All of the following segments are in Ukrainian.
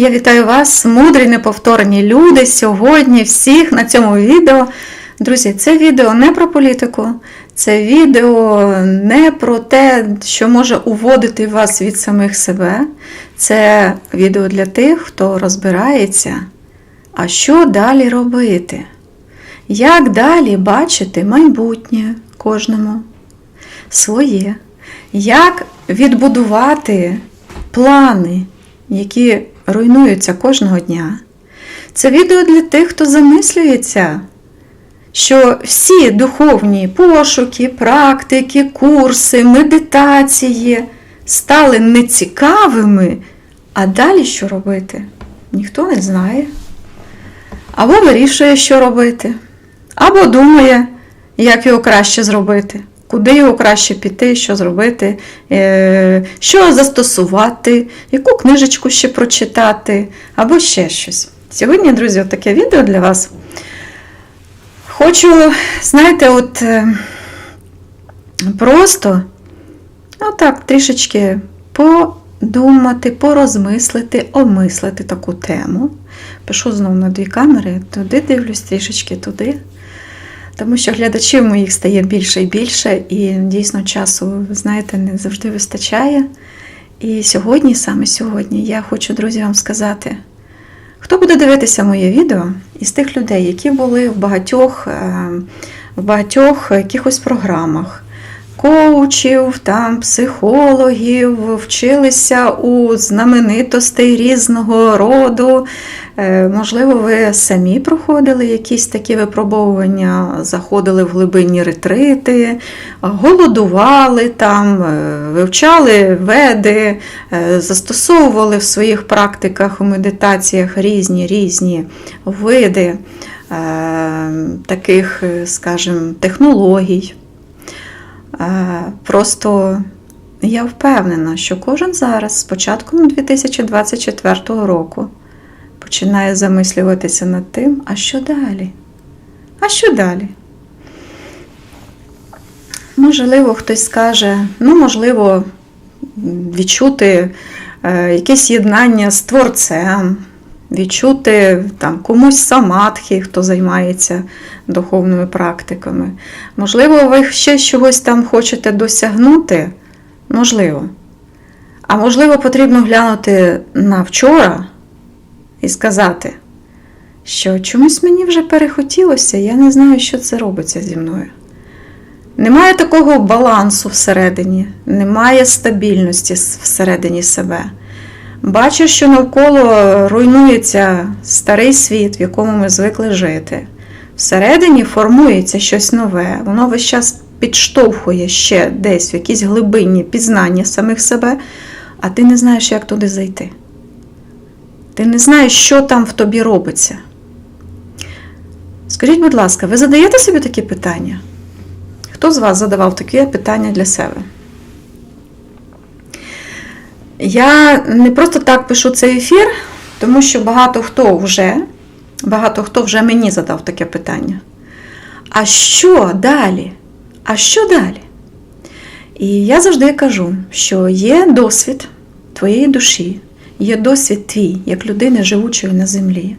Я вітаю вас, мудрі неповторні люди. Сьогодні всіх на цьому відео. Друзі, це відео не про політику, це відео не про те, що може уводити вас від самих себе. Це відео для тих, хто розбирається, а що далі робити. Як далі бачити майбутнє кожному своє, як відбудувати плани, які руйнуються кожного дня. Це відео для тих, хто замислюється, що всі духовні пошуки, практики, курси, медитації стали нецікавими, а далі що робити? Ніхто не знає. Або вирішує, що робити, або думає, як його краще зробити, куди його краще піти, що зробити, е, що застосувати, яку книжечку ще прочитати, або ще щось. Сьогодні, друзі, таке відео для вас. Хочу, знаєте, от е, просто отак трішечки подумати, порозмислити, омислити таку тему. Пишу знову на дві камери, туди дивлюсь, трішечки туди. Тому що глядачів моїх стає більше і більше, і дійсно часу, знаєте, не завжди вистачає. І сьогодні, саме сьогодні, я хочу, друзі, вам сказати, хто буде дивитися моє відео із тих людей, які були в багатьох, е, в багатьох якихось програмах, коучів, там, психологів, вчилися у знаменитостей різного роду. Е, Можливо, ви самі проходили якісь такі випробовування, заходили в глибинні ретрити, голодували там, е, вивчали веди, е, застосовували в своїх практиках у медитаціях різні різні види таких, скажімо, технологій. Е, Просто я впевнена, що кожен зараз, з початком 2024 року, починає замислюватися над тим, а що далі? А що далі? Можливо, хтось скаже, ну, можливо, відчути е, якесь єднання з творцем, відчути там, комусь самадхи, хто займається духовними практиками. Можливо, ви ще чогось там хочете досягнути? Можливо. А можливо, потрібно глянути на вчора і сказати, що чомусь мені вже перехотілося, я не знаю, що це робиться зі мною. Немає такого балансу всередині, немає стабільності всередині себе. Бачу, що навколо руйнується старий світ, в якому ми звикли жити. Всередині формується щось нове, воно весь час підштовхує ще десь в якісь глибинні пізнання самих себе, а ти не знаєш, як туди зайти. Ти не знаєш, що там в тобі робиться. Скажіть, будь ласка, ви задаєте собі такі питання? Хто з вас задавав таке питання для себе? Я не просто так пишу цей ефір, тому що багато хто вже, багато хто вже мені задав таке питання. А що далі? А що далі? І я завжди кажу, що є досвід твоєї душі, є досвід твій, як людини, живучої на землі.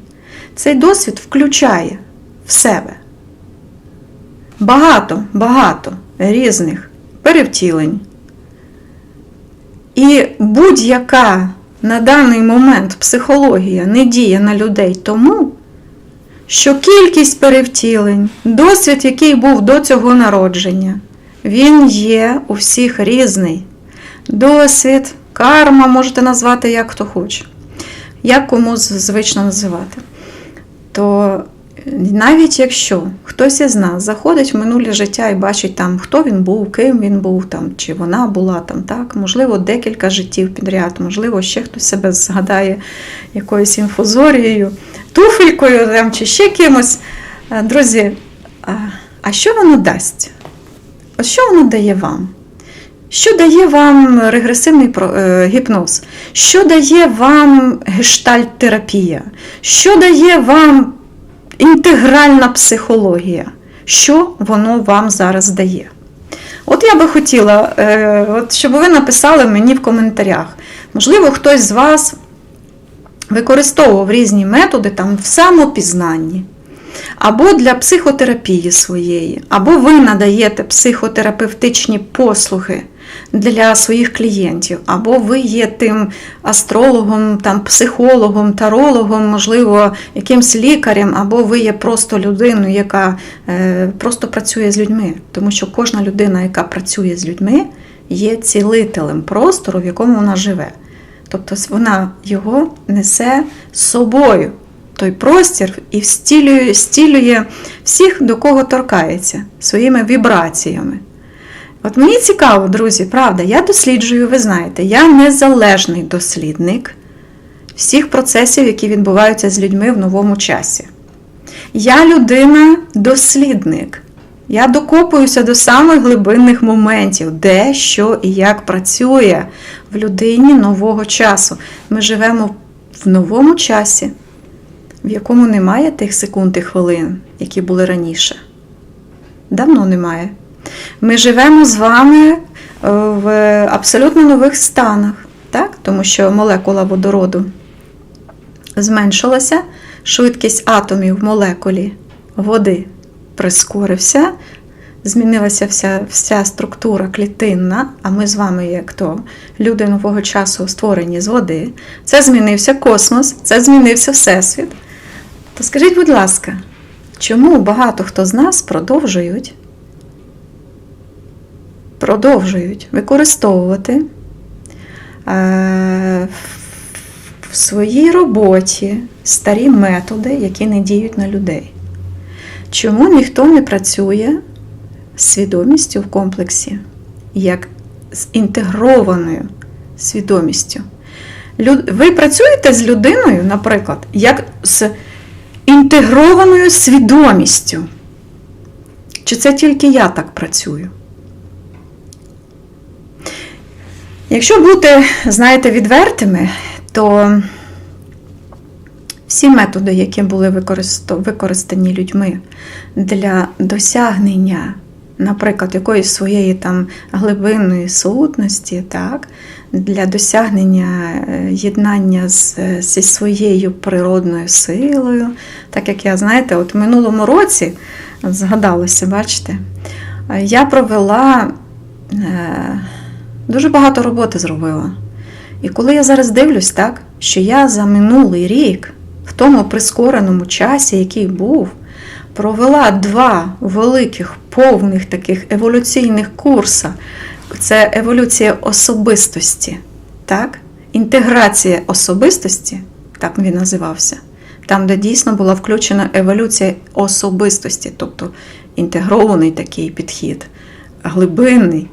Цей досвід включає в себе багато, багато різних перевтілень. І будь-яка на даний момент психологія не діє на людей тому, що кількість перевтілень, досвід, який був до цього народження, він є у всіх різний. Досвід, карма можете назвати як хто хоче, як комусь звично називати. То навіть якщо хтось із нас заходить в минуле життя і бачить там, хто він був, ким він був, там, чи вона була там, так, можливо, декілька життів підряд, можливо, ще хтось себе згадає якоюсь інфузорією, туфелькою там, чи ще кимось. Е, Друзі, а, що воно дасть? От що воно дає вам? Що дає вам регресивний е, гіпноз? Що дає вам гештальт-терапія? Що дає вам інтегральна психологія? Що воно вам зараз дає? От я би хотіла, е, от щоб ви написали мені в коментарях. Можливо, хтось з вас використовував різні методи там в самопізнанні, або для психотерапії своєї, або ви надаєте психотерапевтичні послуги для своїх клієнтів, або ви є тим астрологом, там, психологом, тарологом, можливо, якимсь лікарем, або ви є просто людиною, яка е, просто працює з людьми. Тому що кожна людина, яка працює з людьми, є цілителем простору, в якому вона живе. Тобто вона його несе з собою, той простір, і стілює, стілює всіх, до кого торкається, своїми вібраціями. От мені цікаво, друзі, правда, я досліджую, ви знаєте, я незалежний дослідник всіх процесів, які відбуваються з людьми в новому часі. Я людина-дослідник. Я докопуюся до самих глибинних моментів, де, що і як працює в людині нового часу. Ми живемо в новому часі, в якому немає тих секунд і хвилин, які були раніше. Давно немає. Ми живемо з вами в абсолютно нових станах, так? тому що молекула водороду зменшилася, швидкість атомів в молекулі води прискорився, змінилася вся вся структура клітинна, а ми з вами, як то люди нового часу створені з води. Це змінився космос, це змінився Всесвіт. То скажіть, будь ласка, чому багато хто з нас продовжують? Продовжують використовувати е, в своїй роботі старі методи, які не діють на людей. Чому ніхто не працює з свідомістю в комплексі, як з інтегрованою свідомістю? Ви працюєте з людиною, наприклад, як з інтегрованою свідомістю? Чи це тільки я так працюю? Якщо бути, знаєте, відвертими, то всі методи, які були використані людьми для досягнення, наприклад, якоїсь своєї там глибинної сутності, так, для досягнення е, єднання з, зі своєю природною силою, так як я, знаєте, от в минулому році згадалося, бачите, я провела. Е, Дуже багато роботи зробила. І коли я зараз дивлюсь, так, що я за минулий рік, в тому прискореному часі, який був, провела два великих повних таких еволюційних курса. Це еволюція особистості, так? інтеграція особистості, так він називався, там, де дійсно була включена еволюція особистості, тобто інтегрований такий підхід, глибинний.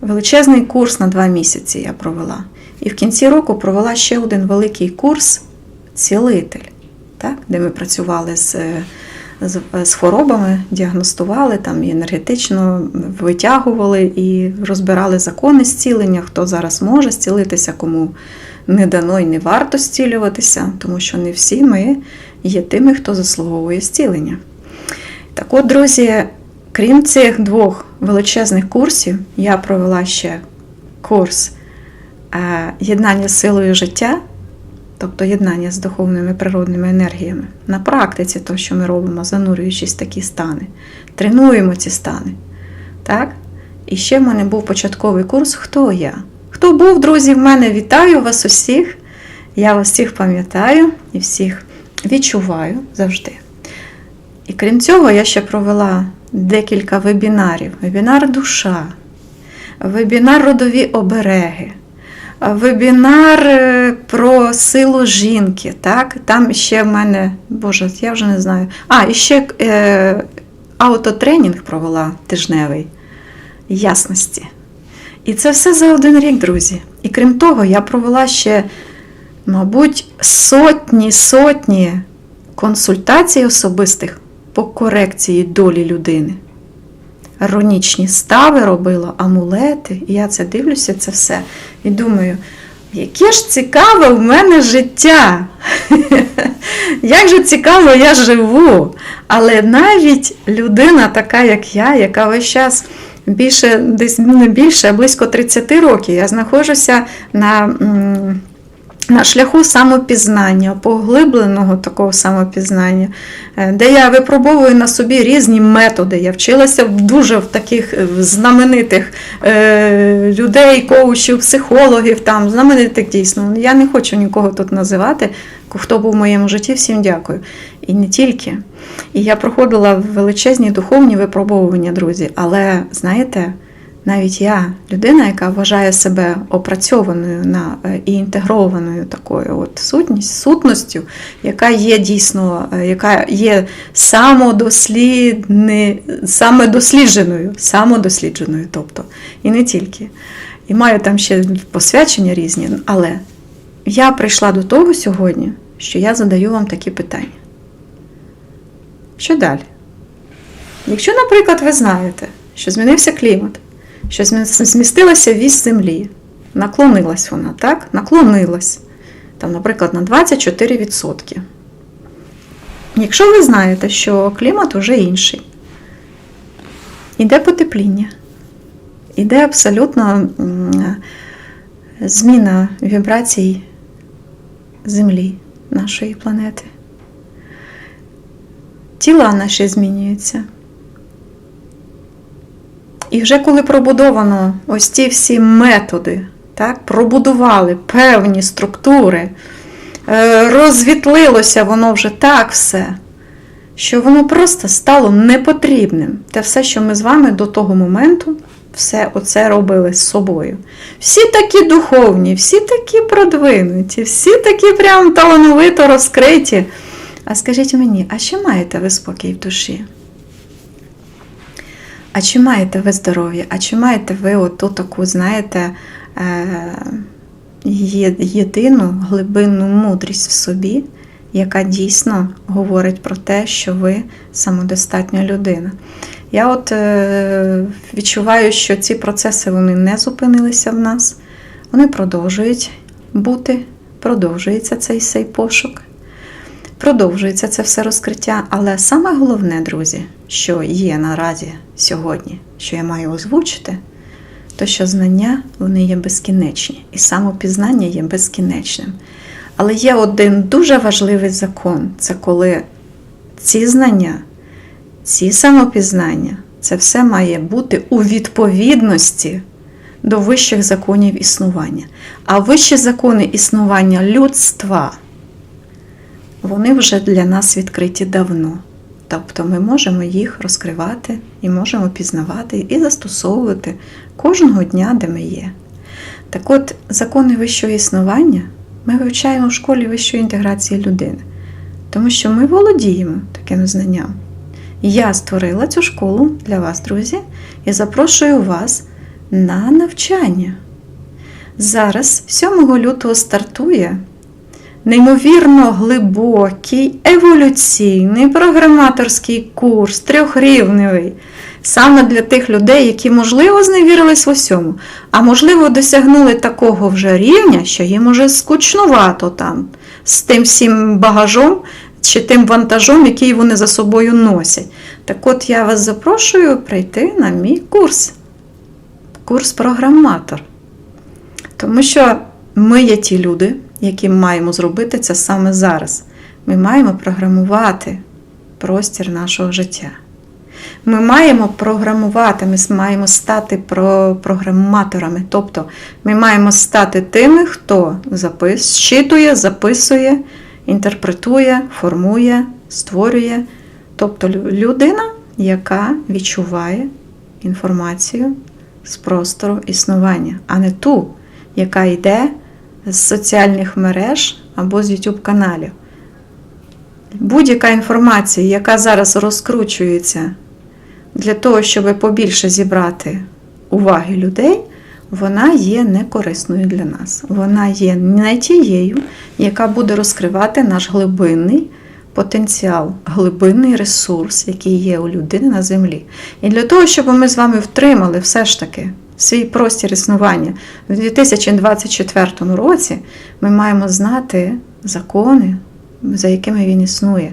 Величезний курс на два місяці я провела. І в кінці року провела ще один великий курс цілитель, так? де ми працювали з з, з хворобами, діагностували там і енергетично витягували і розбирали закони зцілення, хто зараз може зцілитися, кому не дано і не варто зцілюватися, тому що не всі ми є тими, хто заслуговує зцілення. Так от, друзі, Крім цих двох величезних курсів, я провела ще курс е, єднання з силою життя, тобто єднання з духовними природними енергіями. На практиці, то, що ми робимо, занурюючись в такі стани, тренуємо ці стани. Так? І ще в мене був початковий курс Хто я? Хто був, друзі, в мене вітаю вас усіх. Я вас всіх пам'ятаю і всіх відчуваю завжди. І крім цього, я ще провела декілька вебінарів. Вебінар душа, вебінар родові обереги, вебінар е, про силу жінки. Так? Там ще в мене, Боже, я вже не знаю. А, і ще е, аутотренінг провела тижневий ясності. І це все за один рік, друзі. І крім того, я провела ще, мабуть, сотні сотні консультацій особистих по корекції долі людини. Ронічні стави робила, амулети, і я це дивлюся, це все. І думаю, яке ж цікаве в мене життя! Як же цікаво я живу! Але навіть людина, така, як я, яка весь час більше, десь не більше, а близько 30 років, я знаходжуся на на шляху самопізнання, поглибленого такого самопізнання, е, де я випробовую на собі різні методи. Я вчилася в дуже в таких е, знаменитих е, людей, коучів, психологів, там, знаменитих дійсно. Я не хочу нікого тут називати, хто був в моєму житті, всім дякую. І не тільки. І я проходила величезні духовні випробовування, друзі. Але знаєте, навіть я, людина, яка вважає себе опрацьованою на е, і інтегрованою такою от сутність, сутністю, яка є дійсно, е, яка є самодослідженою, самодослідженою, тобто, і не тільки. І маю там ще посвячення різні, але я прийшла до того сьогодні, що я задаю вам такі питання. Що далі? Якщо, наприклад, ви знаєте, що змінився клімат, що змі- змістилася вісь землі, наклонилась вона, так? Наклонилась, там, наприклад, на 24%. Якщо ви знаєте, що клімат уже інший, іде потепління, іде абсолютно зміна вібрацій Землі, нашої планети. Тіла наші змінюються. І вже коли пробудовано ось ті всі методи, так, пробудували певні структури, е, розвітлилося воно вже так все, що воно просто стало непотрібним. Те все, що ми з вами до того моменту все оце робили з собою. Всі такі духовні, всі такі продвинуті, всі такі прям талановито розкриті. А скажіть мені, а чи маєте ви спокій в душі? А чи маєте ви здоров'я? А чи маєте ви оту таку, знаєте, е, єдину глибинну мудрість в собі, яка дійсно говорить про те, що ви самодостатня людина? Я от е, відчуваю, що ці процеси вони не зупинилися в нас, вони продовжують бути, продовжується цей сей пошук. Продовжується це все розкриття, але саме головне, друзі, що є наразі сьогодні, що я маю озвучити, то що знання вони є безкінечні, і самопізнання є безкінечним. Але є один дуже важливий закон це коли ці знання, ці самопізнання, це все має бути у відповідності до вищих законів існування. А вищі закони існування людства вони вже для нас відкриті давно. Тобто ми можемо їх розкривати і можемо пізнавати і застосовувати кожного дня, де ми є. Так от, закони вищого існування ми вивчаємо в школі вищої інтеграції людини, тому що ми володіємо таким знанням. Я створила цю школу для вас, друзі, і запрошую вас на навчання. Зараз, 7 лютого, стартує неймовірно глибокий, еволюційний програматорський курс, трьохрівневий. Саме для тих людей, які, можливо, зневірились в усьому, а можливо, досягнули такого вже рівня, що їм уже скучнувато там з тим всім багажом чи тим вантажом, який вони за собою носять. Так от я вас запрошую прийти на мій курс. Курс програматор. Тому що ми є ті люди, які маємо зробити це саме зараз. Ми маємо програмувати простір нашого життя. Ми маємо програмувати, ми маємо стати програматорами. Тобто ми маємо стати тими, хто запис, щитує, записує, інтерпретує, формує, створює. Тобто людина, яка відчуває інформацію з простору існування, а не ту, яка йде з соціальних мереж або з YouTube каналів. Будь-яка інформація, яка зараз розкручується для того, щоб побільше зібрати уваги людей, вона є некорисною для нас. Вона є не тією, яка буде розкривати наш глибинний потенціал, глибинний ресурс, який є у людини на землі. І для того, щоб ми з вами втримали все ж таки свій простір існування в 2024 році, ми маємо знати закони, за якими він існує.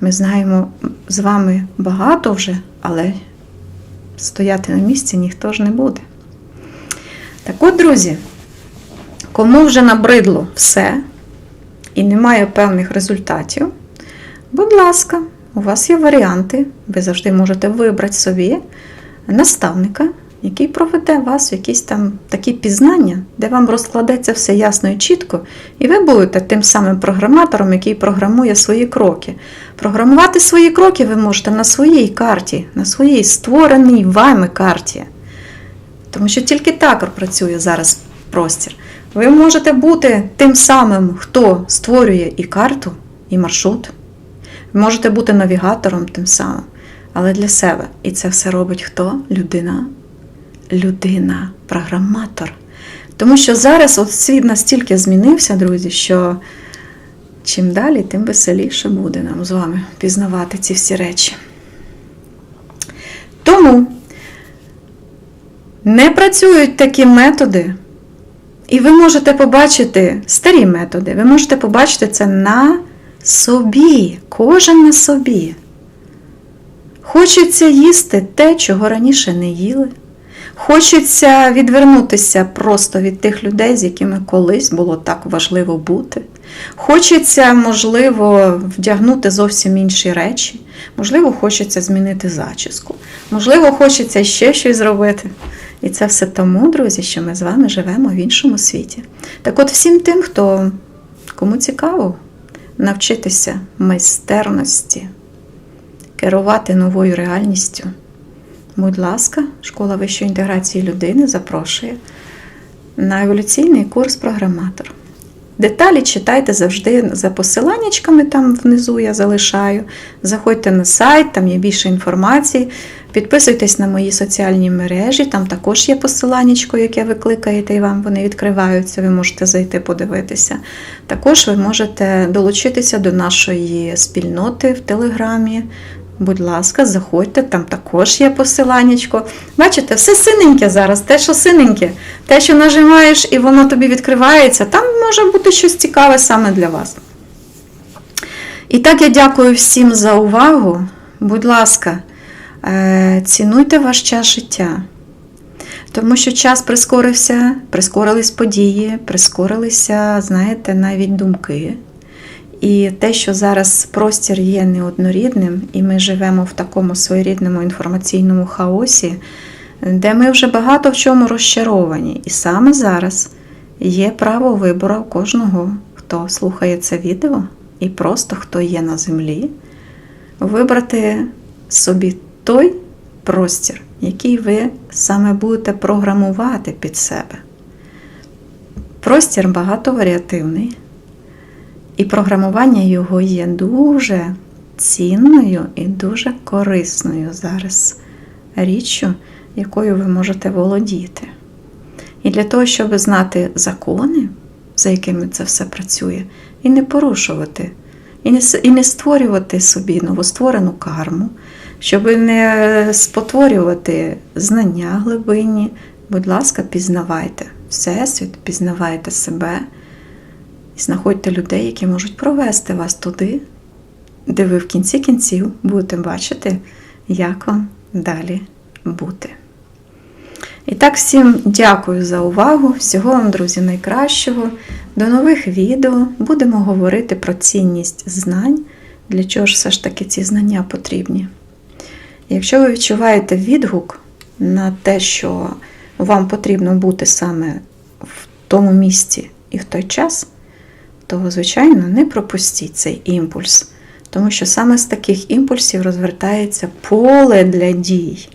Ми знаємо з вами багато вже, але стояти на місці ніхто ж не буде. Так от, друзі, кому вже набридло все, і немає певних результатів, будь ласка, у вас є варіанти. Ви завжди можете вибрати собі наставника, який проведе вас в якісь там такі пізнання, де вам розкладеться все ясно і чітко, і ви будете тим самим програматором, який програмує свої кроки. Програмувати свої кроки ви можете на своїй карті, на своїй створеній вами карті. Тому що тільки так працює зараз простір. Ви можете бути тим самим, хто створює і карту, і маршрут. Ви можете бути навігатором тим самим, але для себе. І це все робить хто? Людина. Людина, програматор. Тому що зараз от світ настільки змінився, друзі, що чим далі, тим веселіше буде нам з вами пізнавати ці всі речі. Тому не працюють такі методи, і ви можете побачити старі методи, ви можете побачити це на собі, кожен на собі. Хочеться їсти те, чого раніше не їли. Хочеться відвернутися просто від тих людей, з якими колись було так важливо бути. Хочеться, можливо, вдягнути зовсім інші речі. Можливо, хочеться змінити зачіску. Можливо, хочеться ще щось зробити. І це все тому, друзі, що ми з вами живемо в іншому світі. Так от всім тим, хто кому цікаво навчитися майстерності, керувати новою реальністю. Будь ласка, школа вищої інтеграції людини запрошує на еволюційний курс програматор. Деталі читайте завжди за посиланнячками, там внизу я залишаю. Заходьте на сайт, там є більше інформації. Підписуйтесь на мої соціальні мережі, там також є посиланнячко, яке ви кликаєте, і вам вони відкриваються, ви можете зайти подивитися. Також ви можете долучитися до нашої спільноти в Телеграмі. Будь ласка, заходьте, там також є посиланнячко. Бачите, все синеньке зараз, те, що синеньке, те, що нажимаєш, і воно тобі відкривається, там може бути щось цікаве саме для вас. І так я дякую всім за увагу. Будь ласка, е, цінуйте ваш час життя. Тому що час прискорився, прискорились події, прискорилися, знаєте, навіть думки. І те, що зараз простір є неоднорідним, і ми живемо в такому своєрідному інформаційному хаосі, де ми вже багато в чому розчаровані. І саме зараз є право вибору кожного, хто слухає це відео, і просто хто є на землі, вибрати собі той простір, який ви саме будете програмувати під себе. Простір багатоваріативний. І програмування його є дуже цінною і дуже корисною зараз річчю, якою ви можете володіти. І для того, щоб знати закони, за якими це все працює, і не порушувати, і не, і не створювати собі новостворену карму, щоб не спотворювати знання глибинні, будь ласка, пізнавайте Всесвіт, пізнавайте себе. І знаходьте людей, які можуть провести вас туди, де ви в кінці кінців будете бачити, як вам далі бути. І так, всім дякую за увагу. Всього вам, друзі, найкращого. До нових відео будемо говорити про цінність знань, для чого ж все ж таки ці знання потрібні. Якщо ви відчуваєте відгук на те, що вам потрібно бути саме в тому місці і в той час то, звичайно, не пропустіть цей імпульс, тому що саме з таких імпульсів розвертається поле для дій,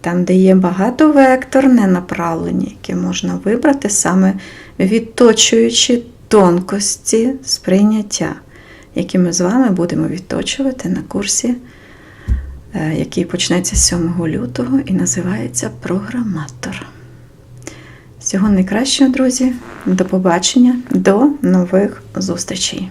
там, де є багатовекторне направлення, яке можна вибрати саме відточуючи тонкості сприйняття, які ми з вами будемо відточувати на курсі, е, який почнеться 7 лютого і називається Програматор. Всього найкращого, друзі. До побачення, до нових зустрічей!